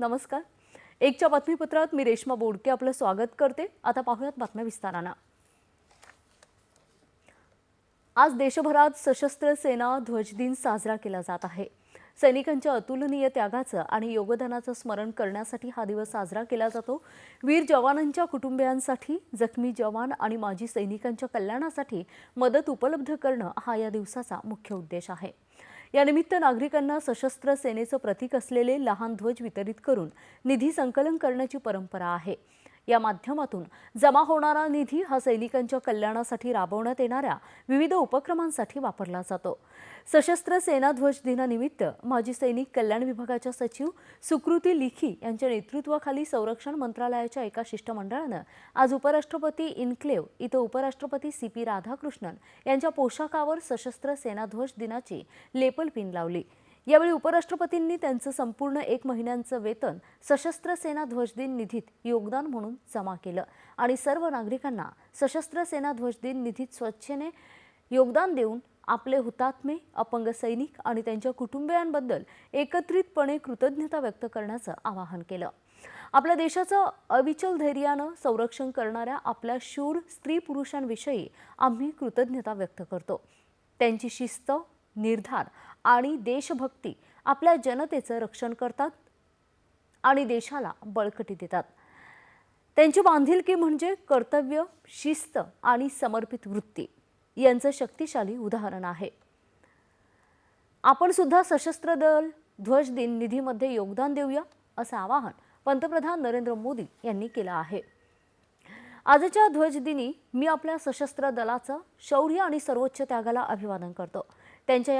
नमस्कार. एकच्या बातमीपत्रात मी रेश्मा बोडके आपलं स्वागत करते. आता पाहूयात बातम्या विस्तारानं. आज देशभरात सशस्त्र सेना ध्वज दिन साजरा केला जात आहे. सैनिकांच्या अतुलनीय त्यागाचं आणि योगदानाचं स्मरण करण्यासाठी हा दिवस साजरा केला जातो. वीर जवानांच्या कुटुंबियांसाठी जखमी जवान आणि माजी सैनिकांच्या कल्याणासाठी मदत उपलब्ध करणं हा या दिवसाचा मुख्य उद्देश आहे. यानिमित्त नागरिकांना सशस्त्र सेनेचं प्रतीक असलेले लहान ध्वज वितरित करून निधी संकलन करण्याची परंपरा आहे. या माध्यमातून जमा होणारा निधी हा सैनिकांच्या कल्याणासाठी राबवण्यात येणाऱ्या विविध उपक्रमांसाठी वापरला जातो. सशस्त्र सेना ध्वज दिनानिमित्त माजी सैनिक कल्याण विभागाच्या सचिव सुकृती लिखी यांच्या नेतृत्वाखाली संरक्षण मंत्रालयाच्या एका शिष्टमंडळानं आज उपराष्ट्रपती इन्क्लेव इथं उपराष्ट्रपती सी पी राधाकृष्णन यांच्या पोशाखावर सशस्त्र सेना ध्वज दिनाची लेपल पिन लावली. यावेळी उपराष्ट्रपतींनी त्यांचं संपूर्ण एक महिन्यांचं वेतन सशस्त्र सेना ध्वजदिन निधीत योगदान म्हणून जमा केलं. आणि सर्व नागरिकांना सशस्त्र सेना ध्वजदिन निधीत स्वच्छेने योगदान देऊन आपले हुतात्मे अपंग सैनिक आणि त्यांच्या कुटुंबियांबद्दल एकत्रितपणे कृतज्ञता व्यक्त करण्याचं आवाहन केलं. आपल्या देशाचं अविचल धैर्यानं संरक्षण करणाऱ्या आपल्या शूर स्त्री पुरुषांविषयी आम्ही कृतज्ञता व्यक्त करतो. त्यांची शिस्त निर्धार आणि देशभक्ती आपल्या जनतेचं रक्षण करतात आणि देशाला बळकटी देतात. त्यांची बांधिलकी म्हणजे कर्तव्य शिस्त आणि समर्पित वृत्ती यांचं शक्तिशाली उदाहरण आहे. आपण सुद्धा सशस्त्र दल ध्वज दिन निधीमध्ये योगदान देऊया असं आवाहन पंतप्रधान नरेंद्र मोदी यांनी केलं आहे. आजच्या ध्वजदिनी मी आपल्या सशस्त्र दलाचं शौर्य आणि सर्वोच्च त्यागाला अभिवादन करतो. त्यांच्या या